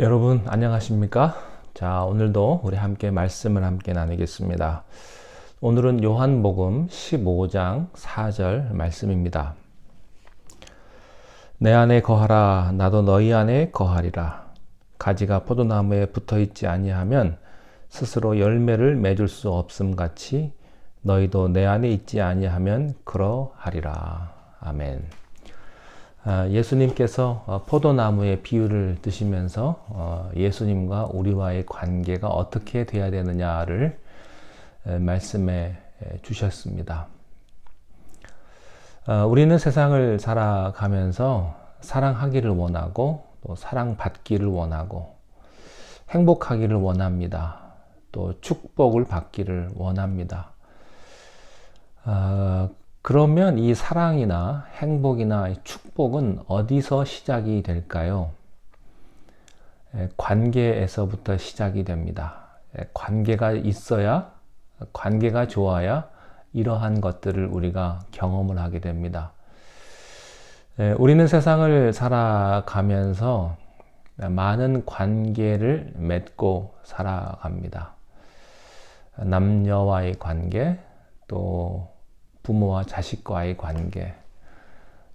여러분 안녕하십니까? 자, 오늘도 우리 함께 말씀을 함께 나누겠습니다. 오늘은 요한복음 15장 4절 말씀입니다. 내 안에 거하라 나도 너희 안에 거하리라. 가지가 포도나무에 붙어 있지 아니하면 스스로 열매를 맺을 수 없음 같이 너희도 내 안에 있지 아니하면 그러하리라. 아멘. 아, 예수님께서 어, 포도나무의 비유를 드시면서 어, 예수님과 우리와의 관계가 어떻게 돼야 되느냐를 말씀해 주셨습니다. 아, 우리는 세상을 살아가면서 사랑하기를 원하고 또 사랑받기를 원하고 행복하기를 원합니다. 또 축복을 받기를 원합니다. 아, 그러면 이 사랑이나 행복이나 축 복은 어디서 시작이 될까요? 관계에서부터 시작이 됩니다. 관계가 있어야, 관계가 좋아야 이러한 것들을 우리가 경험을 하게 됩니다. 우리는 세상을 살아가면서 많은 관계를 맺고 살아갑니다. 남녀와의 관계, 또 부모와 자식과의 관계,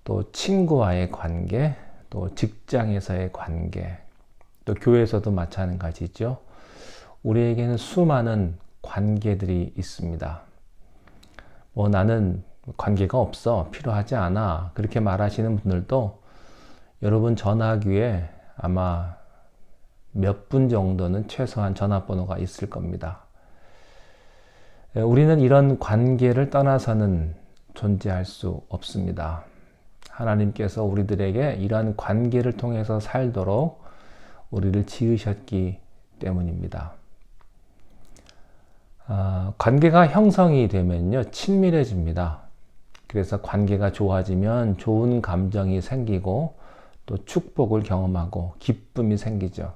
또 친구와의 관계, 또 직장에서의 관계, 또 교회에서도 마찬가지죠. 우리에게는 수많은 관계들이 있습니다. 뭐 나는 관계가 없어, 필요하지 않아. 그렇게 말하시는 분들도 여러분 전화기에 아마 몇 분 정도는 최소한 전화번호가 있을 겁니다. 예, 우리는 이런 관계를 떠나서는 존재할 수 없습니다. 하나님께서 우리들에게 이러한 관계를 통해서 살도록 우리를 지으셨기 때문입니다. 아, 관계가 형성이 되면요, 친밀해집니다. 그래서 관계가 좋아지면 좋은 감정이 생기고 또 축복을 경험하고 기쁨이 생기죠.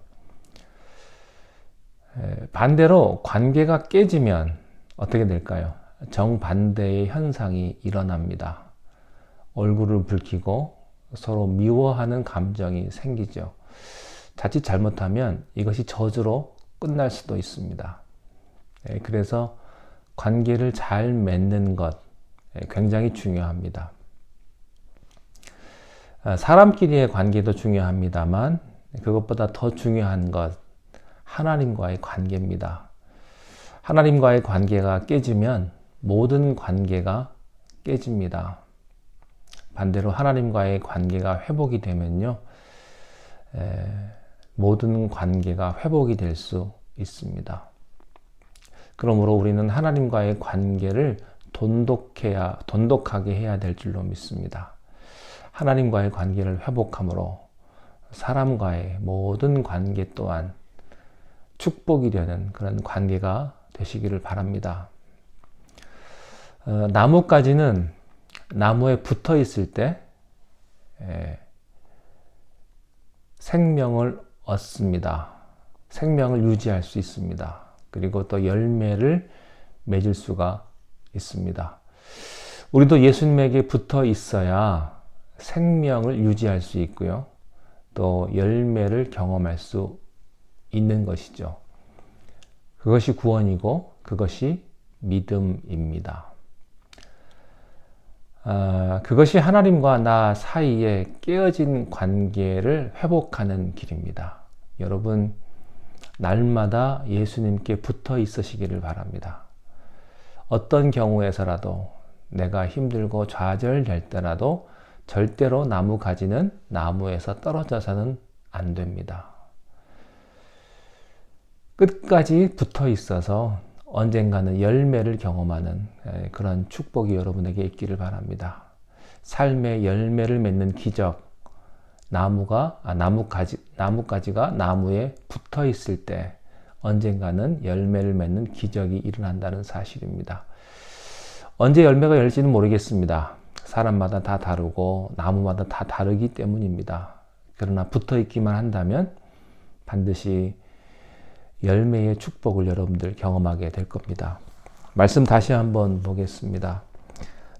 에, 반대로 관계가 깨지면 어떻게 될까요? 정반대의 현상이 일어납니다. 얼굴을 붉히고 서로 미워하는 감정이 생기죠. 자칫 잘못하면 이것이 저주로 끝날 수도 있습니다. 예, 그래서 관계를 잘 맺는 것 예, 굉장히 중요합니다. 아, 사람끼리의 관계도 중요합니다만 그것보다 더 중요한 것 하나님과의 관계입니다. 하나님과의 관계가 깨지면 모든 관계가 깨집니다. 반대로 하나님과의 관계가 회복이 되면요, 에, 모든 관계가 회복이 될 수 있습니다. 그러므로 우리는 하나님과의 관계를 돈독해야, 돈독하게 해야 될 줄로 믿습니다. 하나님과의 관계를 회복함으로 사람과의 모든 관계 또한 축복이 되는 그런 관계가 되시기를 바랍니다. 어, 나뭇가지는 나무에 붙어 있을 때 에, 생명을 얻습니다. 생명을 유지할 수 있습니다. 그리고 또 열매를 맺을 수가 있습니다. 우리도 예수님에게 붙어 있어야 생명을 유지할 수 있고요. 또 열매를 경험할 수 있는 것이죠. 그것이 구원이고 그것이 믿음입니다. 아, 그것이 하나님과 나 사이에 깨어진 관계를 회복하는 길입니다. 여러분, 날마다 예수님께 붙어 있으시기를 바랍니다. 어떤 경우에서라도 내가 힘들고 좌절될 때라도 절대로 나무 가지는 나무에서 떨어져서는 안 됩니다. 끝까지 붙어 있어서 언젠가는 열매를 경험하는 그런 축복이 여러분에게 있기를 바랍니다. 삶의 열매를 맺는 기적, 나무가 아, 나무가지 나무가지가 나무에 붙어 있을 때 언젠가는 열매를 맺는 기적이 일어난다는 사실입니다. 언제 열매가 열지는 모르겠습니다. 사람마다 다 다르고 나무마다 다 다르기 때문입니다. 그러나 붙어 있기만 한다면 반드시 열매의 축복을 여러분들 경험하게 될 겁니다. 말씀 다시 한번 보겠습니다.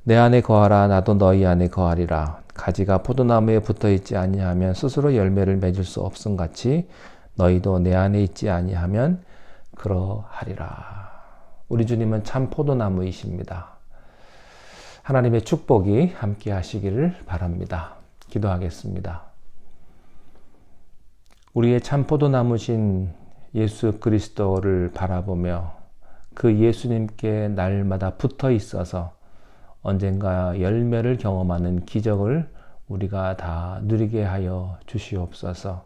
내 안에 거하라 나도 너희 안에 거하리라 가지가 포도나무에 붙어 있지 아니하면 스스로 열매를 맺을 수 없음 같이 너희도 내 안에 있지 아니하면 그러하리라. 우리 주님은 참 포도나무이십니다. 하나님의 축복이 함께 하시기를 바랍니다. 기도하겠습니다. 우리의 참 포도나무신 예수 그리스도를 바라보며 그 예수님께 날마다 붙어 있어서 언젠가 열매를 경험하는 기적을 우리가 다 누리게 하여 주시옵소서.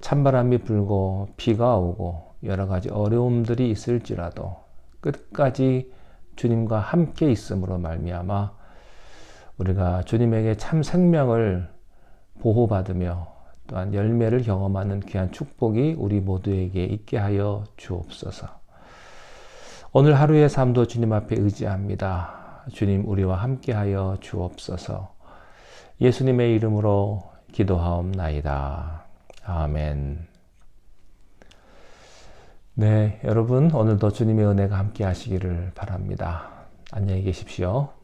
찬바람이 불고 비가 오고 여러 가지 어려움들이 있을지라도 끝까지 주님과 함께 있음으로 말미암아 우리가 주님에게 참 생명을 보호받으며 또한 열매를 경험하는 귀한 축복이 우리 모두에게 있게 하여 주옵소서. 오늘 하루의 삶도 주님 앞에 의지합니다. 주님 우리와 함께 하여 주옵소서. 예수님의 이름으로 기도하옵나이다. 아멘. 네, 여러분 오늘도 주님의 은혜가 함께 하시기를 바랍니다. 안녕히 계십시오.